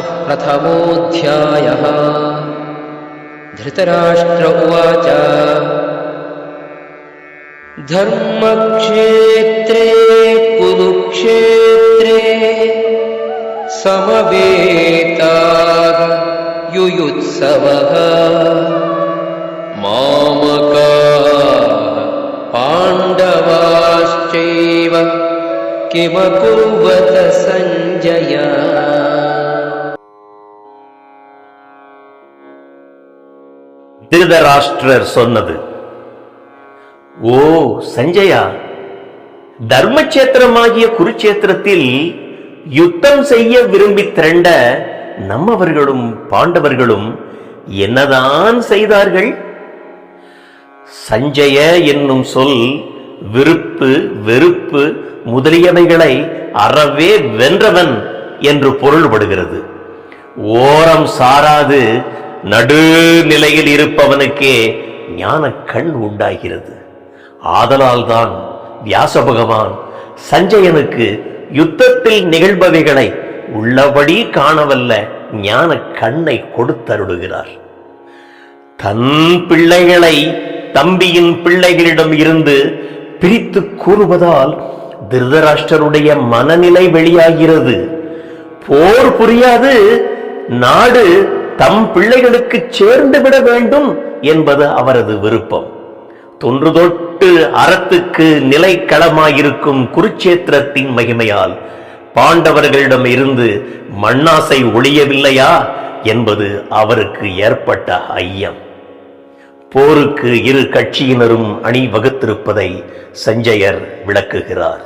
प्रथमोऽध्यायः। धृतराष्ट्र उवाच। धर्मक्षेत्रे कुरुक्षेत्रे समवेतात् युयुत्सवः। मामका पाण्डवाश्चैव किमकुर्वत सञ्जया। திருதராஷ்டிரர் சொன்னது. ஓ சஞ்சயா தர்மக்ஷேத்திரமாகிய குருச்சேத்திரத்தில் யுத்தம் செய்ய விரும்பி திரண்ட நம்மவர்களும் பாண்டவர்களும் என்னதான் செய்தார்கள்? சஞ்சய என்னும் சொல் விருப்பு வெறுப்பு முதலியவைகளை அறவே வென்றவன் என்று பொருள்படுகிறது. ஓரம் சாராது நடுநிலையில் இருப்பவனுக்கே ஞான கண் உண்டாகிறது. ஆதலால்தான் வியாச பகவான் சஞ்சயனுக்கு யுத்தத்தில் நிகழ்பவைகளை உள்ளபடி காணவல்ல ஞான கண்ணை கொடுத்தருளுகிறார் தன் பிள்ளைகளை தம்பியின் பிள்ளைகளிடம் இருந்து பிரித்து கூறுவதால் திருதராஷ்டருடைய மனநிலை வெளியாகிறது. போர் புரியாது நாடு தம் பிள்ளைகளுக்கு சேர்ந்து விட வேண்டும் என்பது அவரது விருப்பம். தொன்று தொட்டு அறத்துக்கு நிலைக்களமாயிருக்கும் குருச்சேத்திரத்தின் மகிமையால் பாண்டவர்களிடம் இருந்து மண்ணாசை ஒழியவில்லையா என்பது அவருக்கு ஏற்பட்ட ஐயம். போருக்கு இரு கட்சியினரும் அணி வகுத்திருப்பதை சஞ்சயர் விளக்குகிறார்.